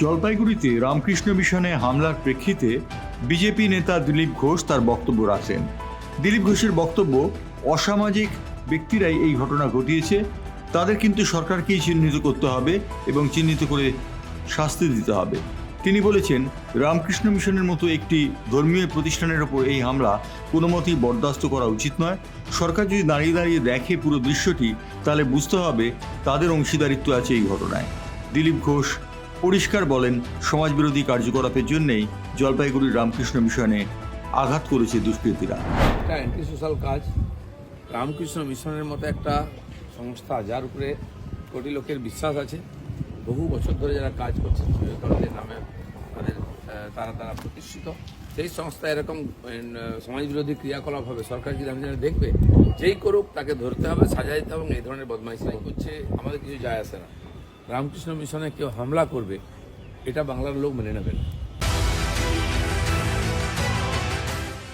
জলপাইগুড়িতে রামকৃষ্ণ মিশনে হামলার প্রেক্ষিতে বিজেপি নেতা দিলীপ ঘোষ তার বক্তব্য রাখেন। দিলীপ ঘোষের বক্তব্য, অসামাজিক ব্যক্তিরাই এই ঘটনা ঘটিয়েছে, তাদের কিন্তু সরকারকেই চিহ্নিত করতে হবে এবং চিহ্নিত করে শাস্তি দিতে হবে। তিনি বলেছেন, রামকৃষ্ণ মিশনের মতো একটি ধর্মীয় প্রতিষ্ঠানের ওপর এই হামলা কোনো মতেই বরদাস্ত করা উচিত নয়। সরকার যদি দাঁড়িয়ে দাঁড়িয়ে দেখে পুরো দৃশ্যটি, তাহলে বুঝতে হবে তাদের অংশীদারিত্ব আছে এই ঘটনায়। দিলীপ ঘোষ পরিষ্কার বলেন, সমাজবিরোধী কার্যকলাপের জন্যেই জলপাইগুড়ির রামকৃষ্ণ মিশনে আঘাত করেছে দুষ্কৃতীরা। একটা অ্যান্টি সোশ্যাল কাজ। রামকৃষ্ণ মিশনের মতো একটা সংস্থা, যার উপরে কোটি লোকের বিশ্বাস আছে। বহু বছর ধরে যারা কাজ করছে বিবেকানন্দের নামে তাদের তারা তারা প্রতিষ্ঠিত। সেই সংস্থা এরকম সমাজবিরোধী ক্রিয়াকলাপ হবে, সরকার যদি আমি দেখবে। যেই করুক, তাকে ধরতে হবে সাজা দিতে হবে এই ধরনের বদমাইশি করছে। আমাদের কিছু যায় আসে না। রামকৃষ্ণ মিশনে কেউ হামলা করবে এটা বাংলার লোক মেনে নেবে না।